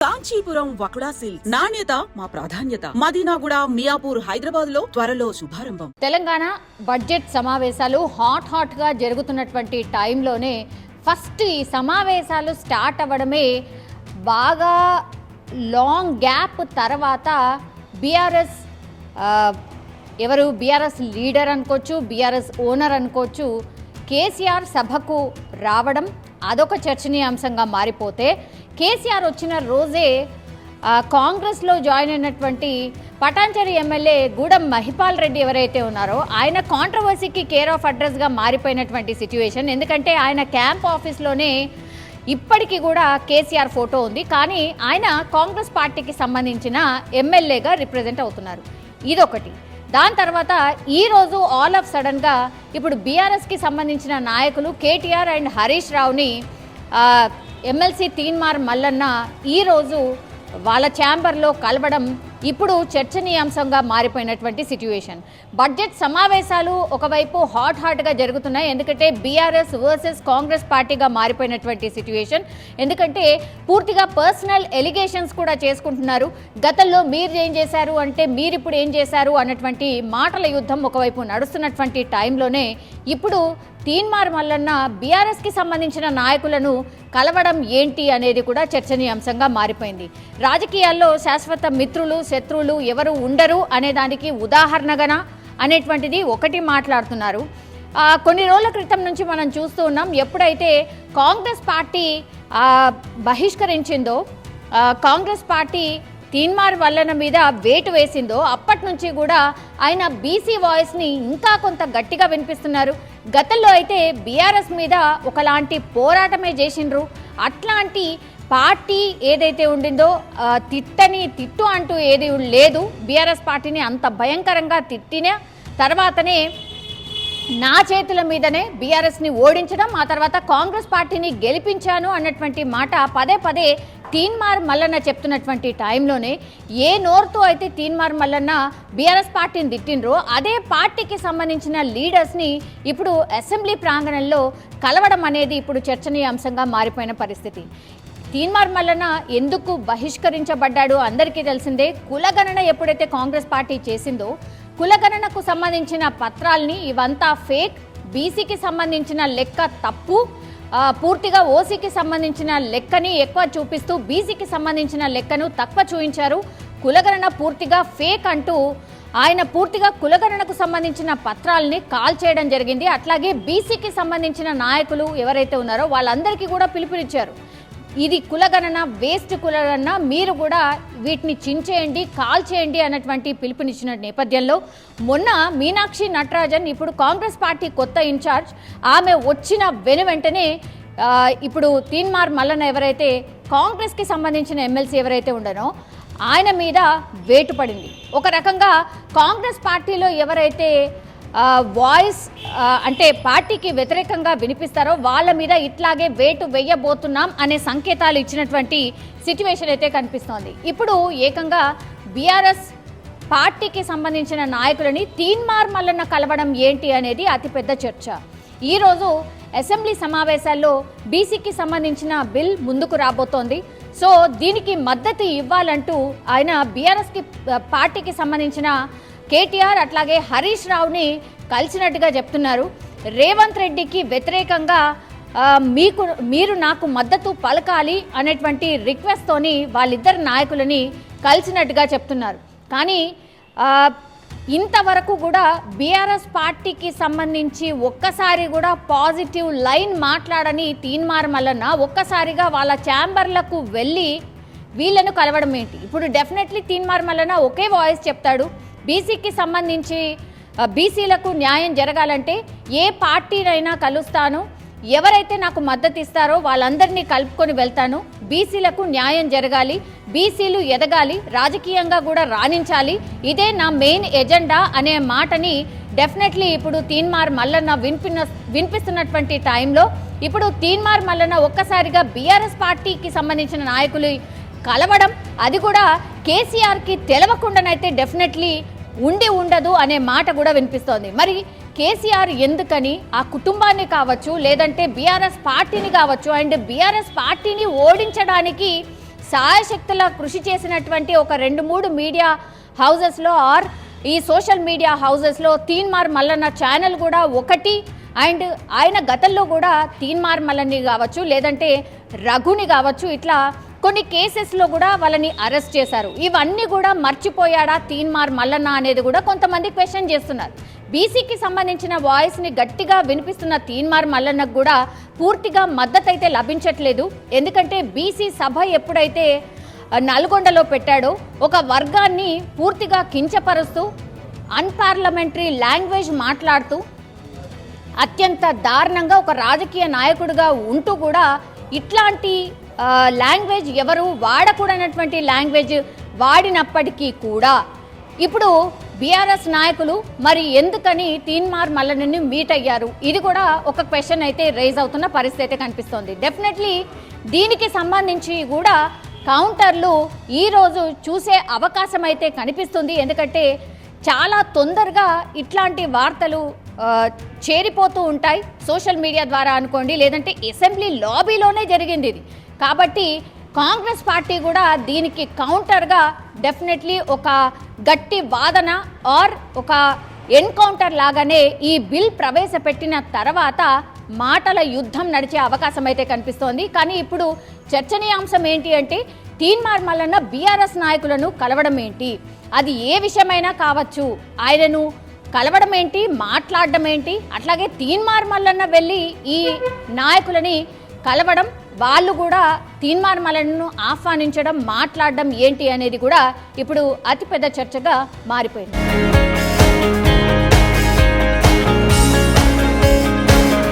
Kanchipuram వకుడా silk నాణ్యత మా ప్రాధాన్యత. మదీనాగుడ మియాపూర్ హైదరాబాద్లో త్వరలో శుభారంభం. తెలంగాణ బడ్జెట్ సమావేశాలు హాట్ హాట్గా జరుగుతున్నటువంటి టైంలోనే ఫస్ట్ ఈ సమావేశాలు స్టార్ట్ అవ్వడమే బాగా లాంగ్ గ్యాప్ తర్వాత బీఆర్ఎస్ ఎవరు బీఆర్ఎస్ లీడర్ అనుకోవచ్చు బీఆర్ఎస్ ఓనర్ అనుకోవచ్చు కేసీఆర్ సభకు రావడం అదొక చర్చనీయాంశంగా మారిపోతే కేసీఆర్ వచ్చిన రోజే కాంగ్రెస్లో జాయిన్ అయినటువంటి పటాన్చెరి ఎమ్మెల్యే గూడెం మహిపాల్ రెడ్డి ఎవరైతే ఉన్నారో ఆయన కాంట్రవర్సీకి కేర్ ఆఫ్ అడ్రస్గా మారిపోయినటువంటి సిచ్యువేషన్ ఎందుకంటే ఆయన క్యాంప్ ఆఫీస్లోనే ఇప్పటికీ కూడా కేసీఆర్ ఫోటో ఉంది. కానీ ఆయన కాంగ్రెస్ పార్టీకి సంబంధించిన ఎమ్మెల్యేగా రిప్రజెంట్ అవుతున్నారు. ఇదొకటి. దాని తర్వాత ఈరోజు ఆల్ ఆఫ్ సడన్గా ఇప్పుడు బీఆర్ఎస్కి సంబంధించిన నాయకులు కేటీఆర్ అండ్ హరీష్ రావుని ఎమ్మెల్సీ తీన్మార్ మల్లన్న ఈరోజు వాళ్ళ ఛాంబర్లో కలవడం ఇప్పుడు చర్చనీయాంశంగా మారిపోయినటువంటి సిట్యువేషన్ బడ్జెట్ సమావేశాలు ఒకవైపు హాట్ హాట్గా జరుగుతున్నాయి. ఎందుకంటే బీఆర్ఎస్ వర్సెస్ కాంగ్రెస్ పార్టీగా మారిపోయినటువంటి సిట్యువేషన్ ఎందుకంటే పూర్తిగా పర్సనల్ ఎలిగేషన్స్ కూడా చేసుకుంటున్నారు. గతంలో మీరు ఏం చేశారు అంటే మీరు ఇప్పుడు ఏం చేశారు అన్నటువంటి మాటల యుద్ధం ఒకవైపు నడుస్తున్నటువంటి టైంలోనే ఇప్పుడు తీన్మార్ మల్లన్న బీఆర్ఎస్కి సంబంధించిన నాయకులను కలవడం ఏంటి అనేది కూడా చర్చనీయాంశంగా మారిపోయింది. రాజకీయాల్లో శాశ్వత మిత్రులు శత్రువులు ఎవరు ఉండరు అనే దానికి ఉదాహరణగన అనేటువంటిది ఒకటి మాట్లాడుతున్నారు. కొన్ని రోజుల క్రితం నుంచి మనం చూస్తూ ఉన్నాం. ఎప్పుడైతే కాంగ్రెస్ పార్టీ బహిష్కరించిందో కాంగ్రెస్ పార్టీ తీన్మార్ వల్లన మీద వేటు వేసిందో అప్పటి నుంచి కూడా ఆయన బీసీ వాయిస్ని ఇంకా కొంత గట్టిగా వినిపిస్తున్నారు. గతంలో అయితే బీఆర్ఎస్ మీద ఒకలాంటి పోరాటమే చేసిండ్రు. అట్లాంటి పార్టీ ఏదైతే ఉండిందో తిట్టని తిట్టు అంటూ ఏది లేదు. బీఆర్ఎస్ పార్టీని అంత భయంకరంగా తిట్టిన తర్వాతనే నా చేతుల మీదనే బీఆర్ఎస్ని ఓడించడం ఆ తర్వాత కాంగ్రెస్ పార్టీని గెలిపించాను అన్నటువంటి మాట పదే పదే తీన్మార్ మల్లన్న చెప్తున్నటువంటి టైంలోనే ఏ నోరుతో అయితే తీన్మార్ మల్లన్న బీఆర్ఎస్ పార్టీని తిట్టిండ్రో అదే పార్టీకి సంబంధించిన లీడర్స్ని ఇప్పుడు అసెంబ్లీ ప్రాంగణంలో కలవడం అనేది ఇప్పుడు చర్చనీయాంశంగా మారిపోయిన పరిస్థితి. తీన్మార్ మల్లన్న ఎందుకు బహిష్కరించబడ్డాడు అందరికీ తెలిసిందే. కులగణన ఎప్పుడైతే కాంగ్రెస్ పార్టీ చేసిందో కులగణనకు సంబంధించిన పత్రాల్ని ఇవంతా ఫేక్ బీసీకి సంబంధించిన లెక్క తప్పు పూర్తిగా ఓసీకి సంబంధించిన లెక్కని ఎక్కువ చూపిస్తూ బీసీకి సంబంధించిన లెక్కను తక్కువ చూపించారు కులగణన పూర్తిగా ఫేక్ అంటూ ఆయన పూర్తిగా కులగణనకు సంబంధించిన పత్రాలని కాల్ చేయడం జరిగింది. అట్లాగే బీసీకి సంబంధించిన నాయకులు ఎవరైతే ఉన్నారో వాళ్ళందరికీ కూడా పిలుపునిచ్చారు. ఇది కులగణన వేస్ట్ కులగణన. మీరు కూడా వీటిని చించేయండి కాల్ చేయండి అన్నటువంటి పిలుపునిచ్చిన నేపథ్యంలో మొన్న మీనాక్షి నటరాజన్ ఇప్పుడు కాంగ్రెస్ పార్టీ కొత్త ఇన్ఛార్జ్ ఆమె వచ్చిన వెను వెంటనే ఇప్పుడు తీన్మార్ మల్లన్న ఎవరైతే కాంగ్రెస్కి సంబంధించిన ఎమ్మెల్సీ ఎవరైతే ఉండనో ఆయన మీద వేటు పడింది. ఒక రకంగా కాంగ్రెస్ పార్టీలో ఎవరైతే వాయిస్ అంటే పార్టీకి వ్యతిరేకంగా వినిపిస్తారో వాళ్ళ మీద ఇట్లాగే వేటు వేయబోతున్నాం అనే సంకేతాలు ఇచ్చినటువంటి సిచ్యువేషన్ అయితే కనిపిస్తోంది. ఇప్పుడు ఏకంగా బీఆర్ఎస్ పార్టీకి సంబంధించిన నాయకులని తీన్మార్ మల్లన్న కలవడం ఏంటి అనేది అతిపెద్ద చర్చ. ఈరోజు అసెంబ్లీ సమావేశాల్లో బీసీకి సంబంధించిన బిల్ ముందుకు రాబోతోంది. సో దీనికి మద్దతు ఇవ్వాలంటూ ఆయన బీఆర్ఎస్కి పార్టీకి సంబంధించిన కేటీఆర్ అట్లాగే హరీష్ రావుని కలిసినట్టుగా చెప్తున్నారు. రేవంత్ రెడ్డికి వ్యతిరేకంగా మీకు మీరు నాకు మద్దతు పలకాలి అనేటువంటి రిక్వెస్ట్తోని వాళ్ళిద్దరు నాయకులని కలిసినట్టుగా చెప్తున్నారు. కానీ ఇంతవరకు కూడా బీఆర్ఎస్ పార్టీకి సంబంధించి ఒక్కసారి కూడా పాజిటివ్ లైన్ మాట్లాడని తీన్మార్ మల్లన్న ఒక్కసారిగా వాళ్ళ ఛాంబర్లకు వెళ్ళి వీళ్ళను కలవడం ఏంటి? ఇప్పుడు డెఫినెట్లీ తీన్మార్ మల్లన్న ఒకే వాయిస్ చెప్తాడు. బీసీకి సంబంధించి బీసీలకు న్యాయం జరగాలంటే ఏ పార్టీనైనా కలుస్తాను. ఎవరైతే నాకు మద్దతు ఇస్తారో వాళ్ళందరినీ కలుపుకొని వెళ్తాను. బీసీలకు న్యాయం జరగాలి బీసీలు ఎదగాలి రాజకీయంగా కూడా రాణించాలి. ఇదే నా మెయిన్ ఎజెండా అనే మాటని డెఫినెట్లీ ఇప్పుడు తీన్మార్ మల్లన్న వినిపిన వినిపిస్తున్నటువంటి టైంలో ఇప్పుడు తీన్మార్ మల్లన్న ఒక్కసారిగా బీఆర్ఎస్ పార్టీకి సంబంధించిన నాయకులు కలవడం అది కూడా కేసీఆర్కి తెలవకుండానైతే డెఫినెట్లీ ఉండి ఉండదు అనే మాట కూడా వినిపిస్తోంది. మరి కేసీఆర్ ఎందుకని? ఆ కుటుంబాన్ని కావచ్చు లేదంటే బీఆర్ఎస్ పార్టీని కావచ్చు అండ్ బీఆర్ఎస్ పార్టీని ఓడించడానికి సాయశక్తుల కృషి చేసినటువంటి ఒక రెండు మూడు మీడియా హౌజెస్లో ఆర్ ఈ సోషల్ మీడియా హౌజెస్లో తీన్మార్ మల్లన్న ఛానల్ కూడా ఒకటి అండ్ ఆయన గతంలో కూడా తీన్మార్ మల్లని కావచ్చు లేదంటే రఘుని కావచ్చు ఇట్లా కొన్ని కేసెస్లో కూడా వాళ్ళని అరెస్ట్ చేశారు. ఇవన్నీ కూడా మర్చిపోయాడా తీన్మార్ మల్లన్న అనేది కూడా కొంతమంది క్వశ్చన్ చేస్తున్నారు. బీసీకి సంబంధించిన వాయిస్ని గట్టిగా వినిపిస్తున్న తీన్మార్ మల్లన్నకు కూడా పూర్తిగా మద్దతు అయితే లభించట్లేదు. ఎందుకంటే బీసీ సభ ఎప్పుడైతే నల్గొండలో పెట్టాడో ఒక వర్గాన్ని పూర్తిగా కించపరుస్తూ అన్పార్లమెంటరీ లాంగ్వేజ్ మాట్లాడుతూ అత్యంత దారుణంగా ఒక రాజకీయ నాయకుడిగా ఉంటూ కూడా ఇట్లాంటి లాంగ్వేజ్ ఎవరు వాడకూడనటువంటి లాంగ్వేజ్ వాడినప్పటికీ కూడా ఇప్పుడు బీఆర్ఎస్ నాయకులు మరి ఎందుకని తీన్మార్ మల్లనని మీట్ అయ్యారు? ఇది కూడా ఒక క్వశ్చన్ అయితే రైజ్ అవుతున్న పరిస్థితి అయితే కనిపిస్తోంది. డెఫినెట్లీ దీనికి సంబంధించి కూడా కౌంటర్లు ఈరోజు చూసే అవకాశం అయితే కనిపిస్తుంది. ఎందుకంటే చాలా తొందరగా ఇట్లాంటి వార్తలు చేరిపోతూ ఉంటాయి. సోషల్ మీడియా ద్వారా అనుకోండి లేదంటే అసెంబ్లీ లాబీలోనే జరిగింది ఇది. కాబట్టి కాంగ్రెస్ పార్టీ కూడా దీనికి కౌంటర్గా డెఫినెట్లీ ఒక గట్టి వాదన ఆర్ ఒక ఎన్కౌంటర్ లాగానే ఈ బిల్ ప్రవేశపెట్టిన తర్వాత మాటల యుద్ధం నడిచే అవకాశం అయితే కనిపిస్తోంది. కానీ ఇప్పుడు చర్చనీయాంశం ఏంటి అంటే తీన్మార్ మల్లన్న బీఆర్ఎస్ నాయకులను కలవడం ఏంటి? అది ఏ విషయమైనా కావచ్చు. ఆయనను కలవడం ఏంటి? మాట్లాడడం ఏంటి? అట్లాగే తీన్మార్ మల్లన్న వెళ్ళి ఈ నాయకులని కలవడం వాళ్ళు కూడా తీన్మార్ ఆహ్వానించడం మాట్లాడడం ఏంటి అనేది కూడా ఇప్పుడు అతిపెద్ద చర్చగా మారిపోయింది.